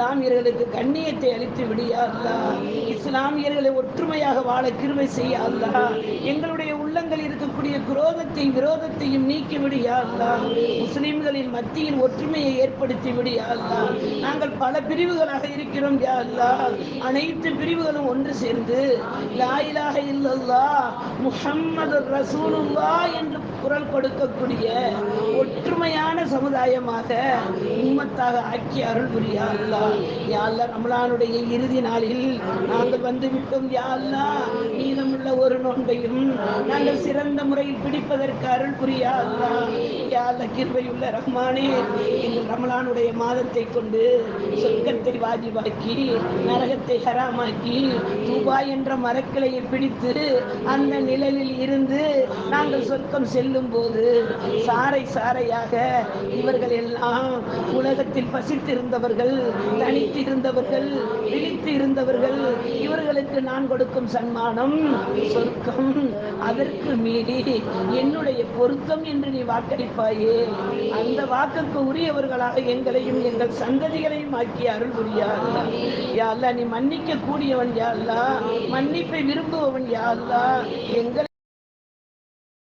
இஸ்லாமியர்களுக்கு கண்ணியத்தை அளித்து விடியா அல்லா. இஸ்லாமியர்களை ஒற்றுமையாக வாழ கிருமை செய்ய அல்லா. எங்களுடைய உள்ளங்கள் இருக்கக்கூடிய குரோதத்தை விரோதத்தையும் நீக்கி விடியா அல்லா. முஸ்லிம்களின் மத்தியில் ஒற்றுமையை ஏற்படுத்தி விடியா அல்லா. நாங்கள் பல பிரிவுகளாக இருக்கிறோம் யா அல்லா. அனைத்து பிரிவுகளும் ஒன்று சேர்ந்து லாயிலாக இல்லல்லா முஹம்மது ரசூலுல்லா என்று குரல் கொடுக்கக்கூடிய ஒற்றுமை சமுதாயமாக உம்மத்தாக ஆக்கி அருள் புரியா அல்லா யா ரமலானுடைய இறுதி நாளில் நாங்கள் வந்து விட்டோம் யாழ்லா மீதமுள்ள ஒரு நோன்பையும் நாங்கள் சிறந்த முறையில் பிடிப்பதற்கு அருள் புரியா அல்லா யாழ்ல கிருபையுள்ள ரஹ்மானே எங்கள் ரமலானுடைய மாதத்தை கொண்டு சொர்க்கத்தை வாஜிபாக்கி நரகத்தை ஹராமாக்கி துபாய் என்ற மரக்கிளையை பிடித்து அந்த நிழலில் இருந்து நாங்கள் சொர்க்கம் செல்லும் போது சாறை சாறையாக இவர்கள் எல்லாம் உலகத்தில் பசித்திருந்தவர்கள் தனித்து இருந்தவர்கள் விழித்து இருந்தவர்கள் இவர்களுக்கு நான் கொடுக்கும் சன்மானம் சொர்க்கம். அதற்கு மீறி என்னுடைய பொருத்தம் என்று நீ வாக்களிப்பாயே. அந்த வாக்குக்கு உரியவர்களாக எங்களையும் எங்கள் சந்ததிகளையும் ஆக்கி அருள் புரியா யா அல்லா நீ மன்னிக்க கூடியவன் யா அல்லா? மன்னிப்பை விரும்புபவன் யா அல்லா? எங்கள்